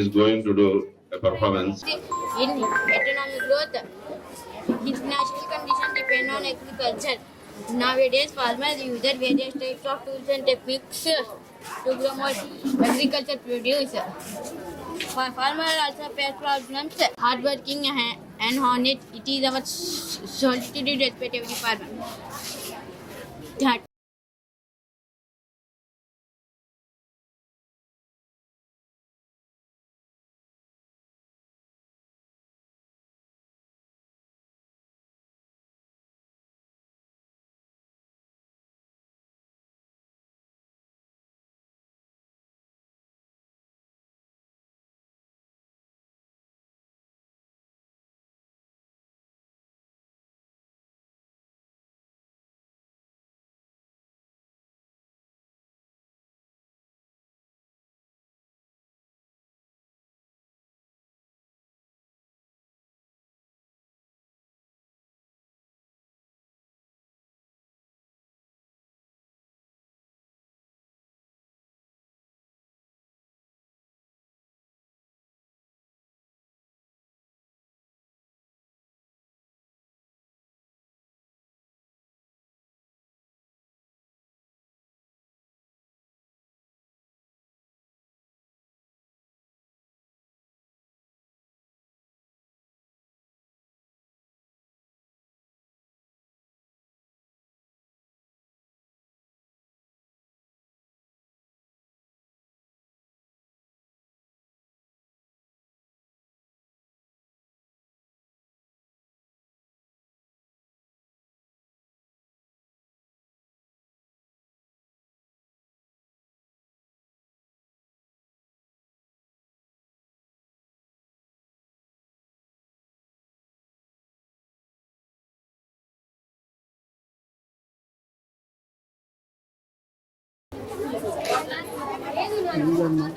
is going to do a performance. In economic growth, international conditions depend on agriculture. Nowadays, farmers use various types of tools and techniques to promote agriculture produce. Farmers also face problems hardworking and honest. It is our solitude to respect every farmer. That Come on.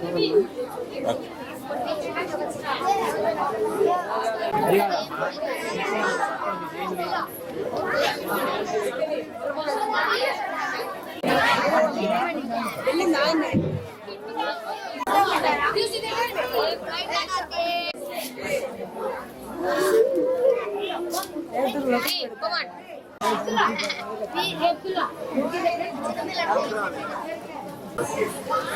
చెప్పండి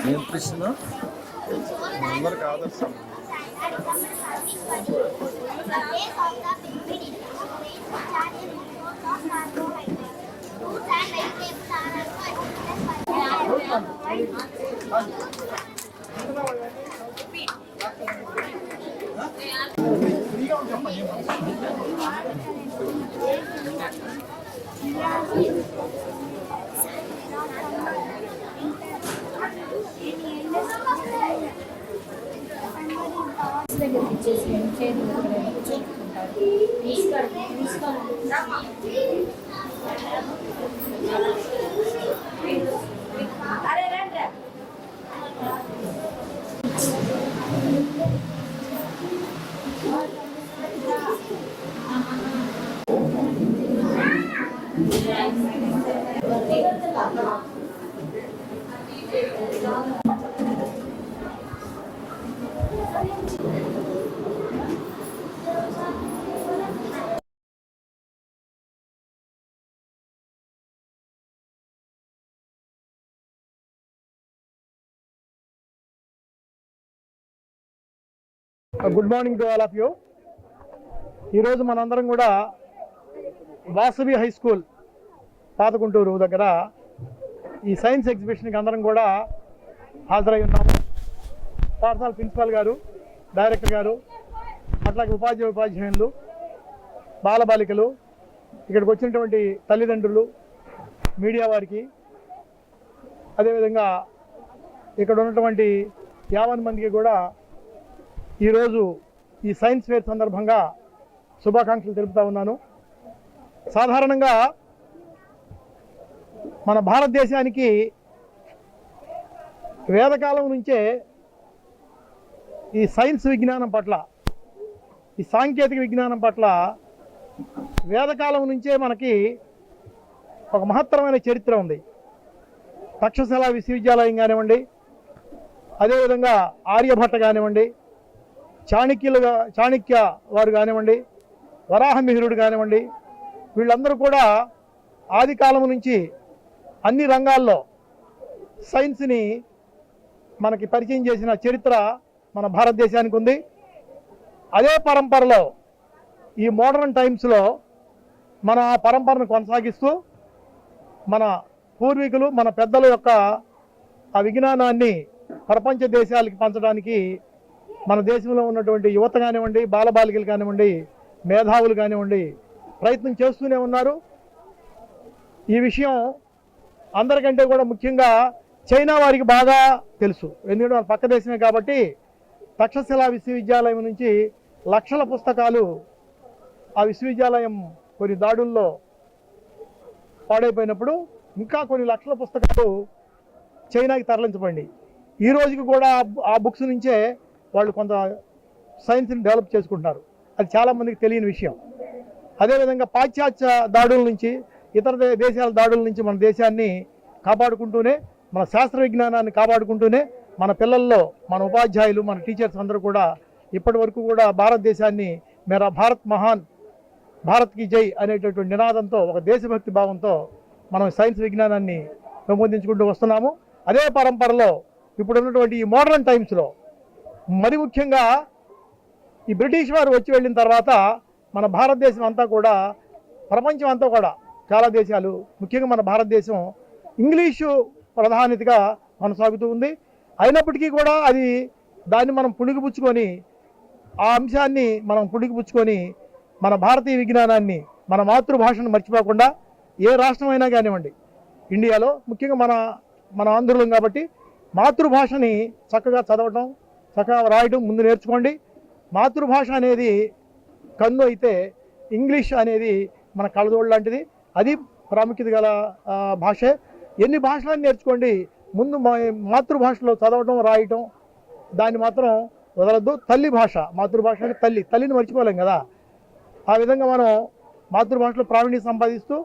నియంత్రిస్తున్నా అందరికి ఆదర్శం దగ్గరికి ఇచ్చేసి చేతులు తీసుకుంటారు good morning to all of you ఈరోజు మనందరం కూడా వాసవి హై స్కూల్ పాతకుంటూరు దగ్గర ఈ సైన్స్ ఎగ్జిబిషన్కి అందరం కూడా హాజరై ఉన్నాము పాఠశాల ప్రిన్సిపాల్ గారు డైరెక్టర్ గారు అట్లాగే ఉపాధ్యాయ ఉపాధ్యాయులు బాలబాలికలు ఇక్కడికి వచ్చినటువంటి తల్లిదండ్రులు మీడియా వారికి అదేవిధంగా ఇక్కడ ఉన్నటువంటి యావన్ మందికి కూడా ఈరోజు ఈ సైన్స్ ఫేర్ సందర్భంగా శుభాకాంక్షలు తెలుపుతా ఉన్నాను సాధారణంగా మన భారతదేశానికి వేదకాలం నుంచే ఈ సైన్స్ విజ్ఞానం పట్ల ఈ సాంకేతిక విజ్ఞానం పట్ల వేదకాలం నుంచే మనకి ఒక మహత్తరమైన చరిత్ర ఉంది తక్షశిల విశ్వవిద్యాలయం కానివ్వండి అదేవిధంగా ఆర్యభట్ట కానివ్వండి చాణక్యులుగా చాణక్య వారు కానివ్వండి వరాహమిహిరుడు కానివ్వండి వీళ్ళందరూ కూడా ఆది కాలం నుంచి అన్ని రంగాల్లో సైన్స్ని మనకి పరిచయం చేసిన చరిత్ర మన భారతదేశానికి ఉంది అదే పరంపరలో ఈ మోడర్న్ టైమ్స్లో మన ఆ పరంపరను కొనసాగిస్తూ మన పూర్వీకులు మన పెద్దల యొక్క ఆ విజ్ఞానాన్ని ప్రపంచ దేశాలకి పంచడానికి మన దేశంలో ఉన్నటువంటి యువత కానివ్వండి బాలబాలికలు కానివ్వండి మేధావులు కానివ్వండి ప్రయత్నం చేస్తూనే ఉన్నారు ఈ విషయం అందరికంటే కూడా ముఖ్యంగా చైనా వారికి బాగా తెలుసు ఎందుకంటే మన పక్క దేశమే కాబట్టి తక్షశిలా విశ్వవిద్యాలయం నుంచి లక్షల పుస్తకాలు ఆ విశ్వవిద్యాలయం కొన్ని దాడుల్లో పాడైపోయినప్పుడు ఇంకా కొన్ని లక్షల పుస్తకాలు చైనాకి తరలించబడి ఈ రోజుకి కూడా ఆ బుక్స్ నుంచే వాళ్ళు కొంత సైన్స్ని డెవలప్ చేసుకుంటున్నారు అది చాలామందికి తెలియని విషయం అదేవిధంగా పాశ్చాత్య దాడుల నుంచి ఇతర దేశాల దాడుల నుంచి మన దేశాన్ని కాపాడుకుంటూనే మన శాస్త్ర విజ్ఞానాన్ని కాపాడుకుంటూనే మన పిల్లల్లో మన ఉపాధ్యాయులు మన టీచర్స్ అందరూ కూడా ఇప్పటి వరకు కూడా భారతదేశాన్ని మేర భారత్ మహాన్ భారత్కి జై అనేటటువంటి నినాదంతో ఒక దేశభక్తి భావంతో మనం సైన్స్ విజ్ఞానాన్ని పెంపొందించుకుంటూ వస్తున్నాము అదే పరంపరలో ఇప్పుడున్నటువంటి ఈ మోడర్న్ టైమ్స్లో మరి ముఖ్యంగా ఈ బ్రిటిష్ వారు వచ్చి వెళ్ళిన తర్వాత మన భారతదేశం అంతా కూడా ప్రపంచం అంతా కూడా చాలా దేశాలు ముఖ్యంగా మన భారతదేశం ఇంగ్లీషు ప్రధానితగా కొనసాగుతూ ఉంది అయినప్పటికీ కూడా అది దాన్ని మనం పుణిగిపుచ్చుకొని ఆ అంశాన్ని మనం పుణిగిపుచ్చుకొని మన భారతీయ విజ్ఞానాన్ని మన మాతృభాషను మర్చిపోకుండా ఏ రాష్ట్రమైనా కానివ్వండి ఇండియాలో ముఖ్యంగా మన మన ఆంధ్రులం కాబట్టి మాతృభాషని చక్కగా చదవటం చక్కగా రాయడం ముందు నేర్చుకోండి మాతృభాష అనేది కన్ను అయితే ఇంగ్లీష్ అనేది మన కళ్ళదోడు లాంటిది అది ప్రాముఖ్యత గల భాషే ఎన్ని భాషలను నేర్చుకోండి ముందు మాతృభాషలో చదవటం రాయటం దాన్ని మాత్రం వదలద్దు తల్లి భాష మాతృభాష అంటే తల్లి తల్లిని మర్చిపోలేం కదా ఆ విధంగా మనం మాతృభాషలో ప్రావీణ్యం సంపాదిస్తూ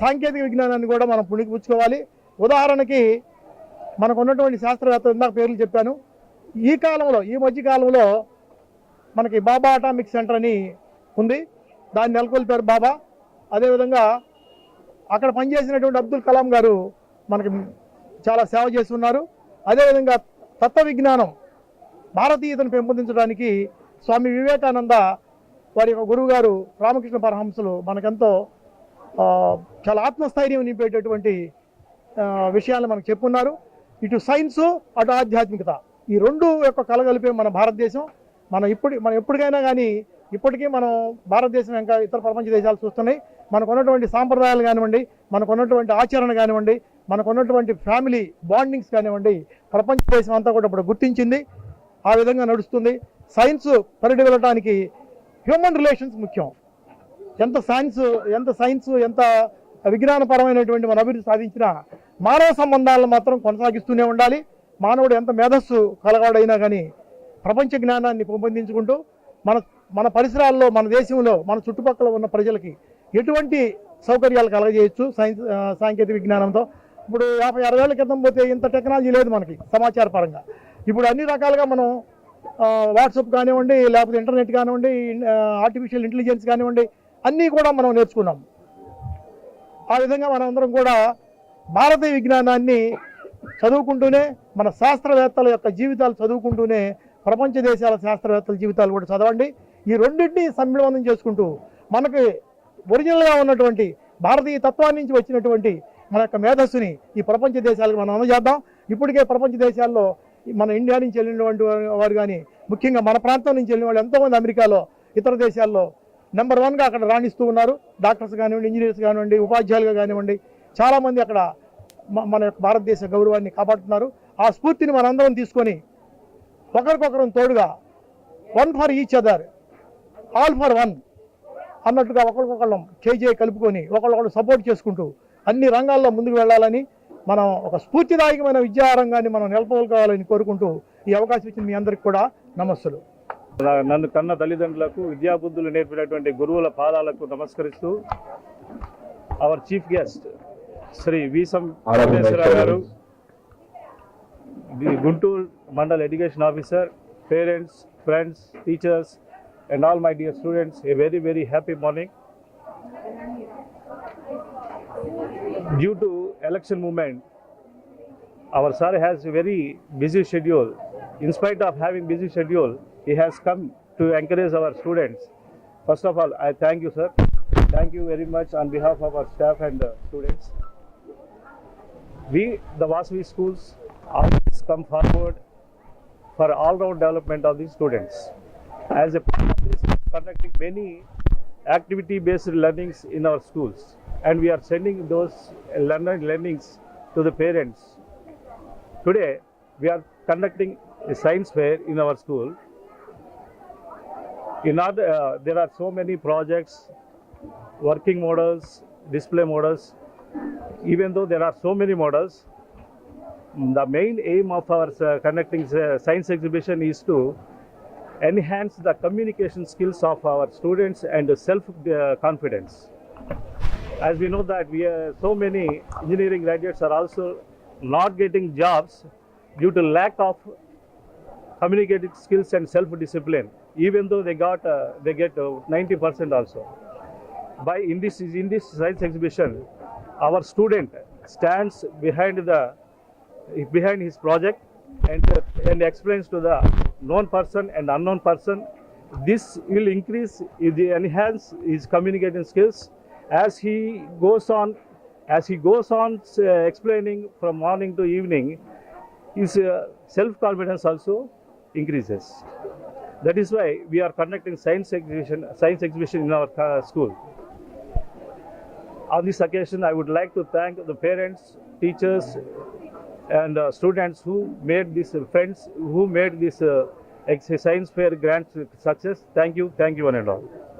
సాంకేతిక విజ్ఞానాన్ని కూడా మనం పుణికి పుచ్చుకోవాలి ఉదాహరణకి మనకు ఉన్నటువంటి శాస్త్రవేత్తలు ఇందాక పేర్లు చెప్పాను ఈ కాలంలో ఈ మధ్య కాలంలో మనకి బాబా అటామిక్ సెంటర్ అని ఉంది దాన్ని నెలకొల్పారు బాబా అదేవిధంగా అక్కడ పనిచేసినటువంటి అబ్దుల్ కలాం గారు మనకి చాలా సేవ చేసి ఉన్నారు అదేవిధంగా తత్వ విజ్ఞానం భారతీయతను పెంపొందించడానికి స్వామి వివేకానంద వారి యొక్క గురువు గారు రామకృష్ణ పరహంసులు మనకెంతో చాలా ఆత్మస్థైర్యం నింపేటటువంటి విషయాలు మనకు చెప్పున్నారు ఇటు సైన్సు అటు ఆధ్యాత్మికత ఈ రెండు యొక్క కలగలిపే మన భారతదేశం మనం ఇప్పటి మనం ఎప్పటికైనా కానీ ఇప్పటికీ మనం భారతదేశం ఇంకా ఇతర ప్రపంచ దేశాలు చూస్తున్నాయి మనకున్నటువంటి సాంప్రదాయాలు కానివ్వండి మనకున్నటువంటి ఆచరణ కానివ్వండి మనకున్నటువంటి ఫ్యామిలీ బాండింగ్స్ కానివ్వండి ప్రపంచ దేశం అంతా కూడా ఇప్పుడు గుర్తించింది ఆ విధంగా నడుస్తుంది సైన్స్ పరిడి వెళ్ళడానికి హ్యూమన్ రిలేషన్స్ ముఖ్యం ఎంత సైన్స్ ఎంత సైన్స్ ఎంత విజ్ఞానపరమైనటువంటి మన అభివృద్ధి సాధించినా మానవ సంబంధాలను మాత్రం కొనసాగిస్తూనే ఉండాలి మానవుడు ఎంత మేధస్సు కలగాడైనా కానీ ప్రపంచ జ్ఞానాన్ని పెంపొందించుకుంటూ మన మన పరిసరాల్లో మన దేశంలో మన చుట్టుపక్కల ఉన్న ప్రజలకి ఎటువంటి సౌకర్యాలు కలగజేయచ్చు సైన్స్ సాంకేతిక విజ్ఞానంతో ఇప్పుడు యాభై అరవై ఏళ్ళ క్రితం పోతే ఇంత టెక్నాలజీ లేదు మనకి సమాచార పరంగా ఇప్పుడు అన్ని రకాలుగా మనం వాట్సాప్ కానివ్వండి లేకపోతే ఇంటర్నెట్ కానివ్వండి ఆర్టిఫిషియల్ ఇంటెలిజెన్స్ కానివ్వండి అన్నీ కూడా మనం నేర్చుకున్నాం ఆ విధంగా మనందరం కూడా భారతీయ విజ్ఞానాన్ని చదువుకుంటూనే మన శాస్త్రవేత్తల యొక్క జీవితాలు చదువుకుంటూనే ప్రపంచ దేశాల శాస్త్రవేత్తల జీవితాలు కూడా చదవండి ఈ రెండింటినీ సమ్మిళనం చేసుకుంటూ మనకి ఒరిజినల్గా ఉన్నటువంటి భారతీయ తత్వాన్ని నుంచి వచ్చినటువంటి మన యొక్క మేధస్సుని ఈ ప్రపంచ దేశాలకు మనం అందజేద్దాం ఇప్పటికే ప్రపంచ దేశాల్లో మన ఇండియా నుంచి వెళ్ళినటువంటి వారు కానీ ముఖ్యంగా మన ప్రాంతం నుంచి వెళ్ళిన వాళ్ళు ఎంతోమంది అమెరికాలో ఇతర దేశాల్లో నెంబర్ వన్గా అక్కడ రాణిస్తూ ఉన్నారు డాక్టర్స్ కానివ్వండి ఇంజనీర్స్ కానివ్వండి ఉపాధ్యాయులుగా కానివ్వండి చాలామంది అక్కడ మన యొక్క భారతదేశ గౌరవాన్ని కాపాడుతున్నారు ఆ స్ఫూర్తిని మనందరం తీసుకొని ఒకరికొకరం తోడుగా one for each other all for one అన్నట్టుగా ఒకరికొకళ్ళం చేజే కలుపుకొని ఒకరికొకరు సపోర్ట్ చేసుకుంటూ అన్ని రంగాల్లో ముందుకు వెళ్ళాలని మనం ఒక స్ఫూర్తిదాయకమైన విద్యారంగాన్ని మనం నెలకొల్పాలని కోరుకుంటూ ఈ అవకాశం ఇచ్చిన మీ అందరికి కూడా నమస్సులు నన్ను కన్న తల్లిదండ్రులకు విద్యాబుద్ధులు నేర్పినటువంటి గురువుల పాదాలకు నమస్కరిస్తూ our chief guest Shri Veesam Venkateswara garu the Guntur mandal education officer parents friends teachers and all my dear students a very very happy morning due to election movement our sir has a very busy schedule in spite of having busy schedule he has come to encourage our students first of all i thank you sir thank you very much on behalf of our staff and uh, students We, the Vasavi schools, always come forward for all-round development of the students. As a part of this, we are conducting many activity-based learnings in our schools, and we are sending those learning learnings to the parents. Today, we are conducting a science fair in our school. In other, uh, there are so many projects, working models, display models, even though there are so many models, the main aim of our uh, connecting uh, science exhibition is to enhance the communication skills of our students and self-confidence. Uh, As we know that we are, so many engineering graduates are also not getting jobs due to lack of communicative skills and self-discipline. Even though they got, uh, they get 90% uh, also. By in this in this science exhibition, our student stands behind the behind his project and uh, and explains to the known person and unknown person. This will increase, enhance his communication skills as he goes on, as he goes on uh, explaining from morning to evening. His uh, self-confidence also increases. That is why we are conducting science exhibition, science exhibition in our uh, school. On this occasion, I would like to thank the parents, teachers, and uh, students who made this uh, friends who made this uh, science fair grant success. Thank you, thank you, one and all.